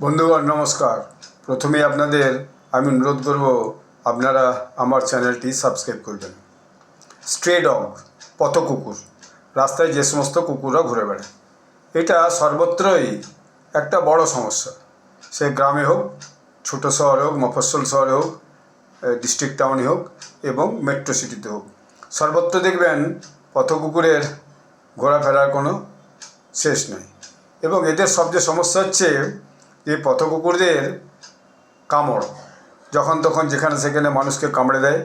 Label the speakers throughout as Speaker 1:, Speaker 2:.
Speaker 1: বন্ধুগণ, নমস্কার। প্রথমেই আপনাদের আমি অনুরোধ করব, আপনারা আমার চ্যানেলটি সাবস্ক্রাইব করবেন। স্ট্রে ডগ পথ কুকুর রাস্তায় যে সমস্ত কুকুররা ঘুরে বেড়ায়। এটা সর্বত্রই একটা বড় সমস্যা। সে গ্রামে হোক, ছোটো শহরে হোক, মফস্বল শহরে হোক ডিস্ট্রিক্ট টাউনে হোক এবং মেট্রো সিটিতে হোক। সর্বত্র দেখবেন পথ কুকুরের ঘোরাফেরার কোনো শেষ নেই। এবং এদের সবচেয়ে সমস্যা হচ্ছে যে পথ কুকুরদের কামড়। যখন তখন যেখানে সেখানে মানুষকে কামড়ে দেয়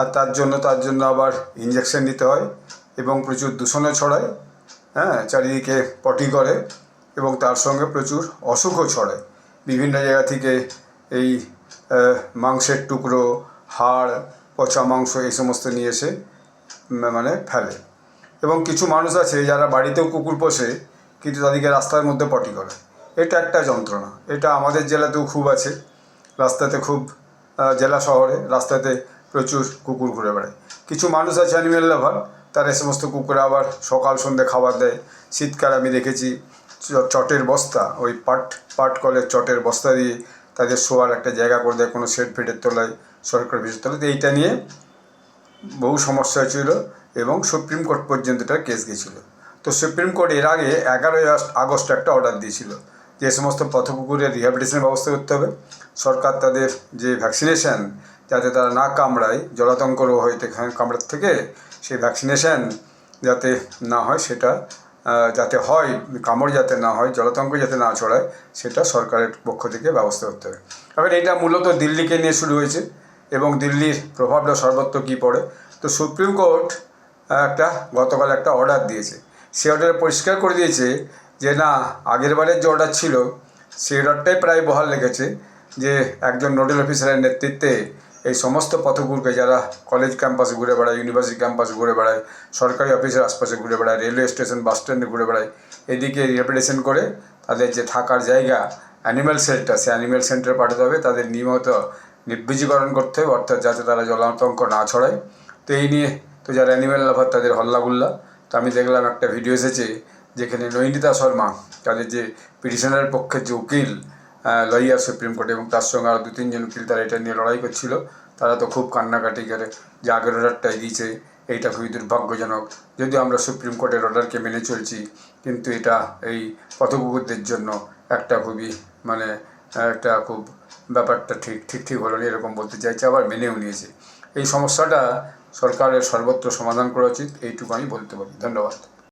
Speaker 1: আর তার জন্য তার জন্য আবার ইঞ্জেকশন নিতে হয় এবং প্রচুর দূষণও ছড়ায় হ্যাঁ চারিদিকে পটি করে এবং তার সঙ্গে প্রচুর অসুখও ছড়ায়। বিভিন্ন জায়গা থেকে এই মাংসের টুকরো, হাড়, পচা মাংস এই সমস্ত নিয়ে এসে মানে ফেলে। এবং কিছু মানুষ আছে যারা বাড়িতেও কুকুর পোষে কিন্তু তাদেরকে রাস্তার মধ্যে পটি করে। এটা একটা যন্ত্রণা। এটা আমাদের জেলাতেও খুব আছে। রাস্তাতে খুব জেলা শহরে রাস্তাতে প্রচুর কুকুর ঘুরে বেড়ায়। কিছু মানুষ আছে অ্যানিমেল লাভার তারা সমস্ত কুকুরে আবার সকাল, সন্ধ্যে খাবার দেয়। শীতকালে আমি দেখেছি চটের বস্তা, ওই পাট পাট কলের চটের বস্তা দিয়ে তাদের শোয়ার একটা জায়গা করে দেয় কোনো শেড ফেটের তলায়, সরকার বিষয় তলায়। তো এইটা নিয়ে বহু সমস্যা ছিল এবং সুপ্রিম কোর্ট পর্যন্ত এটার কেস গেছিল। তো সুপ্রিম কোর্ট এর আগে এগারোই আগস্ট একটা অর্ডার দিয়েছিল। যে সমস্ত পথকুকুরের রিহ্যাবিলিটেশনের ব্যবস্থা করতে হবে। সরকার তাদের যে ভ্যাকসিনেশন যাতে তারা না কামড়ায়, জলাতঙ্ক রোগ হইতে কামড়ার থেকে, সেই ভ্যাকসিনেশন যাতে না হয়, সেটা যাতে হয়, কামড় যাতে না হয়, জলাতঙ্ক যাতে না ছড়ায়, সেটা সরকারের পক্ষ থেকে ব্যবস্থা করতে হবে। এবার এটা মূলত দিল্লিকে নিয়ে শুরু হয়েছে এবং দিল্লির প্রভাবটা সর্বত্র কী পড়ে? তো সুপ্রিম কোর্ট একটা গতকাল একটা অর্ডার দিয়েছে। সে অর্ডারে পরিষ্কার করে দিয়েছে যে না, আগের বারের যে অর্ডার ছিল, সেই অর্ডারটাই প্রায় বহাল রেখেছে যে একজন নোডাল অফিসারের নেতৃত্বে এই সমস্ত পথগুলোকে যারা কলেজ ক্যাম্পাস ঘুরে বেড়ায় ইউনিভার্সিটি ক্যাম্পাস ঘুরে বেড়ায়, সরকারি অফিসের আশপাশে ঘুরে বেড়ায় রেলওয়ে স্টেশন বাস স্ট্যান্ডে ঘুরে বেড়ায়, এদিকে রিহ্যাবিলিটেশন করে তাদের যে থাকার জায়গা অ্যানিম্যাল সেন্টার সে অ্যানিম্যাল সেন্টারে পাঠাতে হবে। তাদের নিয়মিত নির্বীজীকরণ করতে হবে, অর্থাৎ যাতে তারা জলাতঙ্ক না ছড়ায়। তো এই নিয়ে তো যারা অ্যানিম্যাল লাভার তাদের হল্লাগুল্লা। তো আমি দেখলাম একটা ভিডিও এসেছে যেখানে নৈনিতা শর্মা, তাদের যে পিটিশনের পক্ষে যে উকিল লয়ার সুপ্রিম কোর্টে এবং তার সঙ্গে আরও দু তিনজন উকিল তারা এটা নিয়ে লড়াই করছিল, তারা তো খুব কান্নাকাটি করে যে আগের অর্ডারটাই দিয়েছে এইটা খুবই দুর্ভাগ্যজনক। যদিও আমরা সুপ্রিম কোর্টের অর্ডারকে মেনে চলছি, কিন্তু এটা এই পথকুকুরদের জন্য একটা খুবই মানে একটা খুব ব্যাপারটা ঠিক ঠিক ঠিক হলো না, এরকম বলতে চাইছে, আবার মেনেও নিয়েছে। এই সমস্যাটা সরকারের সর্বত্র সমাধান করা উচিত, এইটুকু আমি বলতে পারি। ধন্যবাদ।